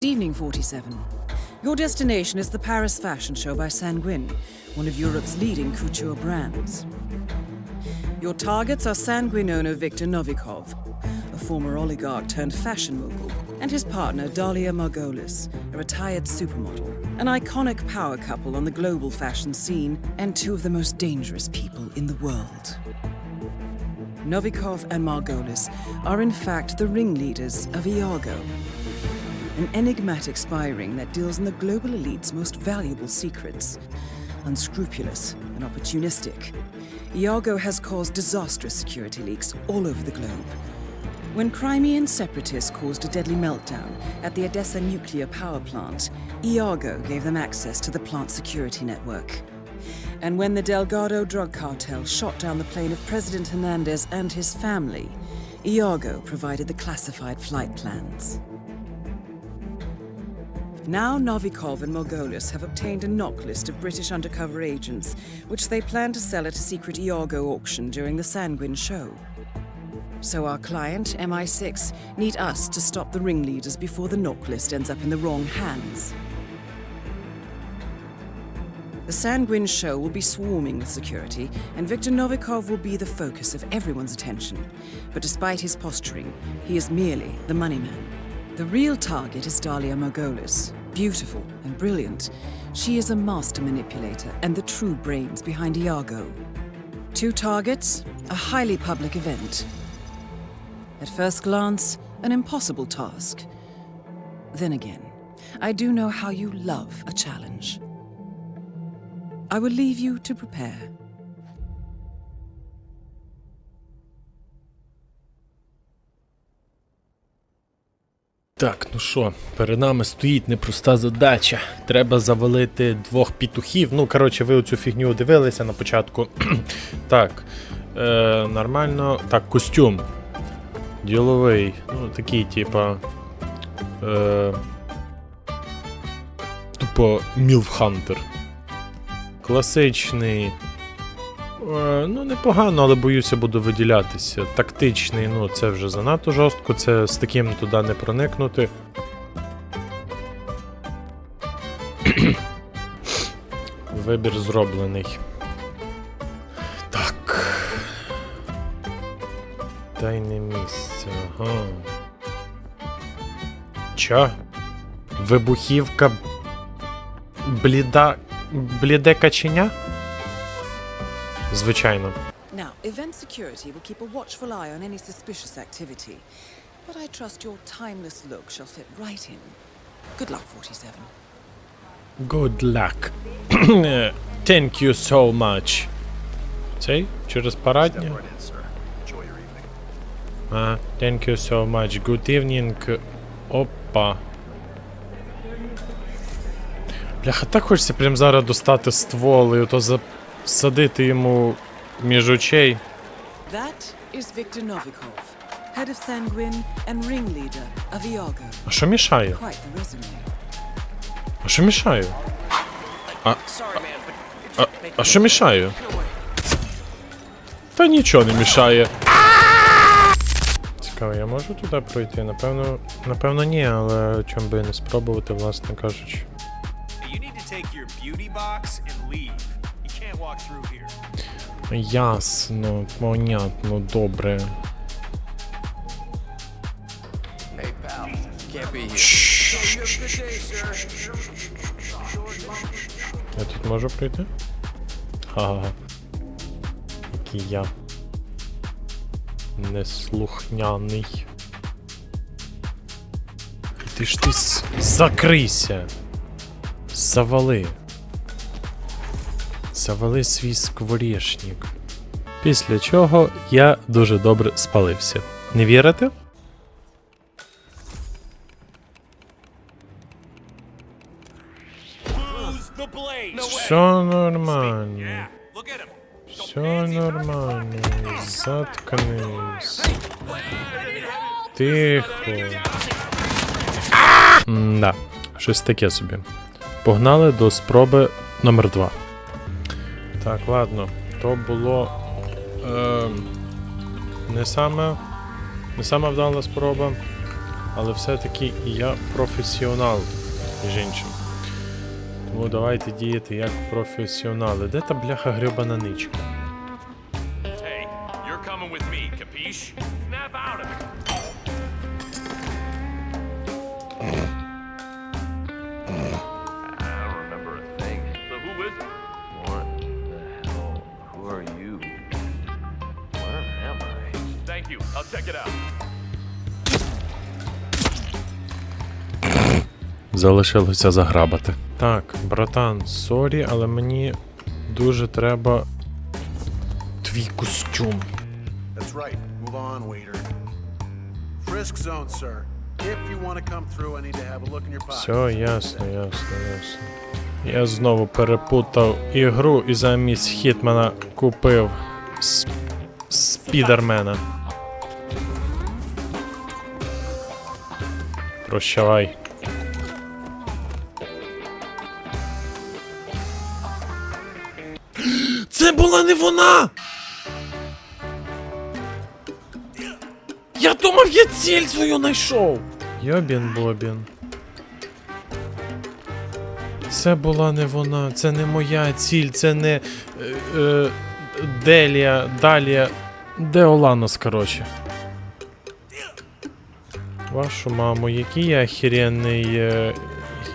Good evening, 47. Your destination is the Paris Fashion Show by Sanguin, one of Europe's leading couture brands. Your targets are Sanguin owner Viktor Novikov, a former oligarch turned fashion mogul, and his partner Dalia Margolis, a retired supermodel, an iconic power couple on the global fashion scene, and two of the most dangerous people in the world. Novikov and Margolis are in fact the ringleaders of Iago, an enigmatic spy ring that deals in the global elite's most valuable secrets. Unscrupulous and opportunistic, Iago has caused disastrous security leaks all over the globe. When Crimean separatists caused a deadly meltdown at the Odessa nuclear power plant, Iago gave them access to the plant's security network. And when the Delgado drug cartel shot down the plane of President Hernandez and his family, Iago provided the classified flight plans. Now Novikov and Margolis have obtained a knock list of British undercover agents, which they plan to sell at a secret Iago auction during the Sanguine show. So our client, MI6, need us to stop the ringleaders before the knock list ends up in the wrong hands. The Sanguine show will be swarming with security, and Viktor Novikov will be the focus of everyone's attention. But despite his posturing, he is merely the money man. The real target is Dalia Margolis. Beautiful and brilliant, she is a master manipulator and the true brains behind Iago. Two targets, a highly public event. At first glance, an impossible task. Then again, I do know how you love a challenge. I will leave you to prepare. Так, ну що, перед нами стоїть непроста задача. Треба завалити двох петухів. Ну, коротше, ви оцю фігню дивилися на початку. так. Е, нормально. Так, костюм. Діловий. Ну, такий, типа. Е, тупо Мілфхантер. Класичний. Е, Ну, непогано, але боюся, буду виділятися. Тактичний, ну це вже занадто жорстко, це з таким туди не проникнути. Вибір зроблений. Так. Тайне місце. Ага. Чо? Вибухівка. Бліда. Бліде каченя? Звичайно. Now, event security will keep a watchful eye on any suspicious activity, but I trust your timeless look shall fit right in. Good luck, 47. Good luck. Thank you so much. Цей? Через evening. А, thank you so much. Good evening. Опа. Бляха, так хочеться прям зараз достати ствол і ото засадити йому між очей. That is Viktor Novikov, head of Sanguin and ringleader of Iago. А що мішає? Quite the resume. А що мішає? А, а, а що мішає? Та нічого не мішає. Цікаво, я можу туди пройти? Напевно, напевно ні, але чом би не спробувати, власне кажучи. You need to take your beauty box and leave. Ясно, понятно, добре. Я тут можу пройти? Ха-ха. Який я. Неслухняний. Ти ж ти с... закрийся. Завали. Завали свій скворечник. Після чого я дуже добре спалився. Не вірите? Все нормально. Все нормально. Заткнись. Тихо. Да, щось таке собі. Погнали до спроби номер 2 Так, ладно. То було. Е, не саме. Не сама вдала спроба. але все-таки я професіонал, між іншим. Тому давайте діяти як професіонали. Де та бляха грьобана ничка? Залишилося заграбати. Так, братан, сорі, але мені дуже треба твій костюм. That's right. Move on, waiter. Frisk zone, sir. If you want to come through, I need to have a look in your pocket. Все, ясно, ясно, ясно. Я знову перепутав ігру і замість Хітмана купив сп- Спідермена. Прощавай. Це була не вона! Я думав, я ціль свою знайшов! Йобін Бобін. Це була не вона, це не моя ціль, це не е, е, Делія, Далія. Де Оланос, коротше. Вашу маму, який я охеренний е,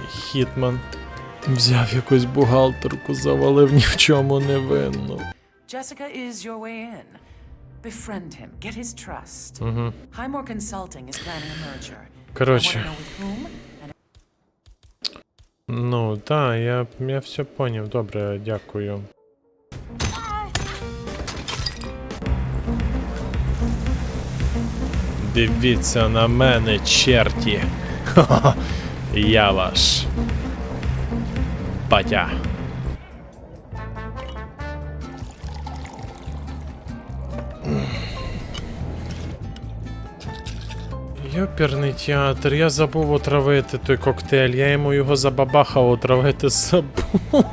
хітман. Взяв якусь бухгалтерку, завалив ні в чому не винну. Jessica is your way in. Befriend him, get his trust. Угу. Highmore Consulting is planning a merger. Коротше. I want to know with whom and Ну, так, я, я все поняв. Добре, дякую. Дивіться на мене, черті. Ха-ха. Я ваш. Батя. Йоперний театр, я забув отравити той коктейль, я йому його забабахав отравити забув.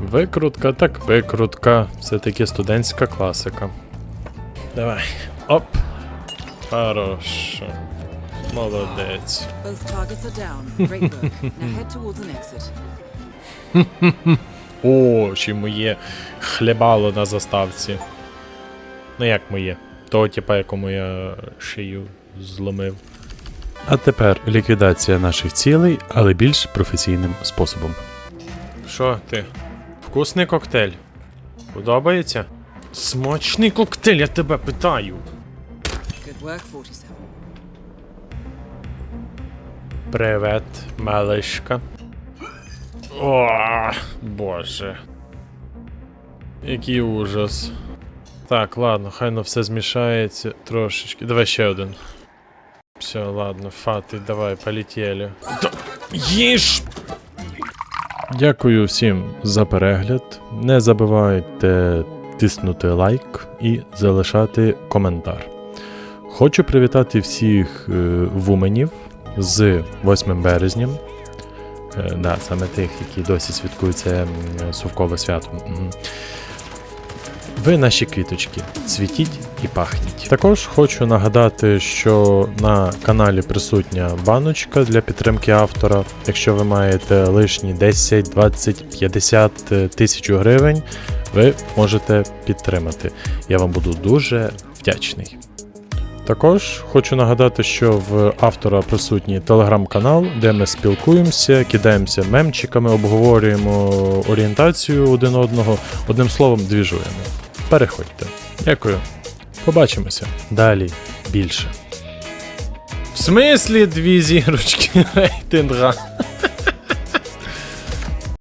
Викрутка, так викрутка. Все-таки студентська класика. Давай. Оп. Хорошо. Молодець. Both targets are down. Great work. now head towards an exit. О, чи моє хлібало на заставці. Ну як моє? Того типа, якому я шию зломив. А тепер ліквідація наших цілей, але більш професійним способом. Що ти? Вкусний коктейль? Подобається? Смачний коктейль, я тебе питаю. Good work, 47. Привет, малишка. О, боже. Який ужас. Так, ладно, хай на все змішається трошечки. Давай ще один. Все, ладно, фати, давай, полетіли. Та, їж! Дякую всім за перегляд. Не забувайте тиснути лайк і залишати коментар. Хочу привітати всіх е, вуменів з 8 березням. Е, да, саме тих, які досі святкують це совкове свято. Ви наші квіточки, цвітіть і пахніть. Також хочу нагадати, що на каналі присутня баночка для підтримки автора. Якщо ви маєте лишні 10, 20, 50 е, тисяч гривень, ви можете підтримати. Я вам буду дуже вдячний. Також хочу нагадати, що в автора присутній телеграм-канал, де ми спілкуємося, кидаємося мемчиками, обговорюємо орієнтацію один одного. Одним словом, двіжуємо. Переходьте. Дякую. Побачимося. Далі більше. В смислі дві зірочки рейтинга?